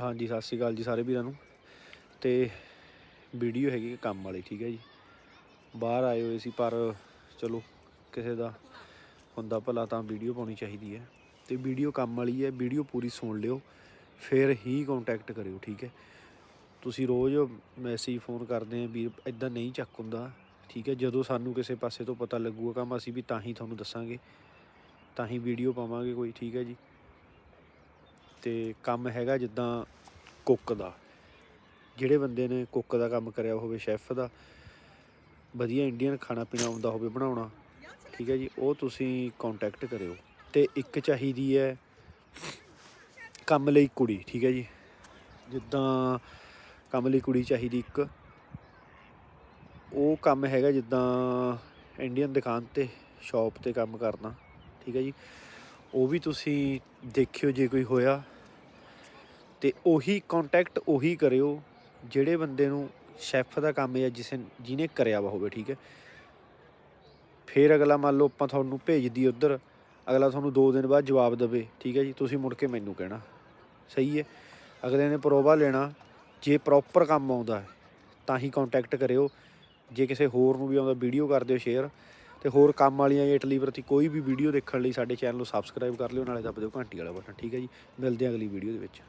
ਹਾਂਜੀ, ਸਤਿ ਸ਼੍ਰੀ ਅਕਾਲ ਜੀ ਸਾਰੇ ਵੀਰਾਂ ਨੂੰ। ਤੇ ਵੀਡੀਓ ਹੈਗੀ ਕੰਮ ਵਾਲੀ, ਠੀਕ ਹੈ ਜੀ। ਬਾਹਰ ਆਏ ਹੋਏ ਸੀ, ਪਰ ਚਲੋ, ਕਿਸੇ ਦਾ ਹੁੰਦਾ ਭਲਾ ਤਾਂ ਵੀਡੀਓ ਪਾਉਣੀ ਚਾਹੀਦੀ ਹੈ। ਤੇ ਵੀਡੀਓ ਕੰਮ ਵਾਲੀ ਹੈ, ਵੀਡੀਓ ਪੂਰੀ ਸੁਣ ਲਿਓ, ਫਿਰ ਹੀ ਕੰਟੈਕਟ ਕਰਿਓ, ਠੀਕ ਹੈ। ਤੁਸੀਂ ਰੋਜ਼ ਮੈਸੇਜ ਫੋਨ ਕਰਦੇ ਆ, ਵੀਰ ਇਦਾਂ ਨਹੀਂ ਚੱਕ ਹੁੰਦਾ, ਠੀਕ ਹੈ। ਜਦੋਂ ਸਾਨੂੰ ਕਿਸੇ ਪਾਸੇ ਤੋਂ ਪਤਾ ਲੱਗੂਗਾ ਕੰਮ, ਅਸੀਂ ਵੀ ਤਾਂ ਹੀ ਤੁਹਾਨੂੰ ਦੱਸਾਂਗੇ। ਤਾਂ ਹੀ ਵੀਡੀਓ ਪਾਵਾਂਗੇ ਕੋਈ, ਠੀਕ ਹੈ ਜੀ। ਤੇ ਕੰਮ ਹੈਗਾ ਜਿੱਦਾਂ ਕੁੱਕ ਦਾ। ਜਿਹੜੇ ਬੰਦੇ ਨੇ ਕੁੱਕ ਦਾ ਕੰਮ ਕਰਿਆ ਹੋਵੇ, ਸ਼ੈਫ ਦਾ, ਵਧੀਆ ਇੰਡੀਅਨ ਖਾਣਾ ਪੀਣਾ ਆਉਂਦਾ ਹੋਵੇ, ਬਣਾਉਣਾ, ਠੀਕ ਹੈ ਜੀ, ਉਹ ਤੁਸੀਂ ਕੰਟੈਕਟ ਕਰਿਓ। ਤੇ ਇੱਕ ਚਾਹੀਦੀ ਹੈ ਕੰਮ ਲਈ ਕੁੜੀ, ਠੀਕ ਹੈ ਜੀ। ਜਿੱਦਾਂ ਕੰਮ ਲਈ ਕੁੜੀ ਚਾਹੀਦੀ ਇੱਕ, ਉਹ ਕੰਮ ਹੈਗਾ ਜਿੱਦਾਂ ਇੰਡੀਅਨ ਦੁਕਾਨ ਤੇ, ਸ਼ਾਪ ਤੇ ਕੰਮ ਕਰਨਾ, ਠੀਕ ਹੈ ਜੀ। ਉਹ ਵੀ ਤੁਸੀਂ ਦੇਖਿਓ ਜੇ ਕੋਈ ਹੋਇਆ। ਤੇ ਉਹੀ ਕੰਟੈਕਟ ਉਹੀ ਕਰਿਓ ਜਿਹੜੇ ਬੰਦੇ ਨੂੰ ਸ਼ੈਫ ਦਾ ਕੰਮ ਹੈ ਜਿਸ ਜਿਹਨੇ ਕਰਿਆ ਵਾ ਹੋਵੇ, ਠੀਕ ਹੈ? ਫਿਰ ਅਗਲਾ ਮੰਨ ਲਓ ਆਪਾਂ ਤੁਹਾਨੂੰ ਭੇਜਦੀ ਉਧਰ, ਅਗਲਾ ਤੁਹਾਨੂੰ 2 ਦਿਨ ਬਾਅਦ ਜਵਾਬ ਦੇਵੇ, ਠੀਕ ਹੈ ਜੀ? ਤੁਸੀਂ ਮੁੜ ਕੇ ਮੈਨੂੰ ਕਹਿਣਾ। ਸਹੀ ਹੈ? ਅਗਲੇ ਨੇ ਪ੍ਰੋਵਾ ਲੈਣਾ, ਜੇ ਪ੍ਰੋਪਰ ਕੰਮ ਆਉਂਦਾ ਤਾਂ ਹੀ ਕੰਟੈਕਟ ਕਰਿਓ। ਜੇ ਕਿਸੇ ਹੋਰ ਨੂੰ ਵੀ ਆਉਂਦਾ ਵੀਡੀਓ ਕਰ ਦਿਓ ਸ਼ੇਅਰ ਤੇ ਹੋਰ ਕੰਮ ਵਾਲੀਆਂ ਇਟਲੀ ਪ੍ਰਤੀ ਕੋਈ ਵੀ ਵੀਡੀਓ ਦੇਖਣ ਲਈ ਸਾਡੇ ਚੈਨਲ ਨੂੰ ਸਬਸਕ੍ਰਾਈਬ ਕਰ ਲਿਓ, ਨਾਲੇ ਦੱਬ ਦਿਓ ਘੰਟੀ ਵਾਲਾ ਬਟਨ ਠੀਕ ਹੈ ਜੀ? ਮਿਲਦੇ ਹਾਂ ਅਗਲੀ ਵੀਡੀਓ ਦੇ ਵਿੱਚ।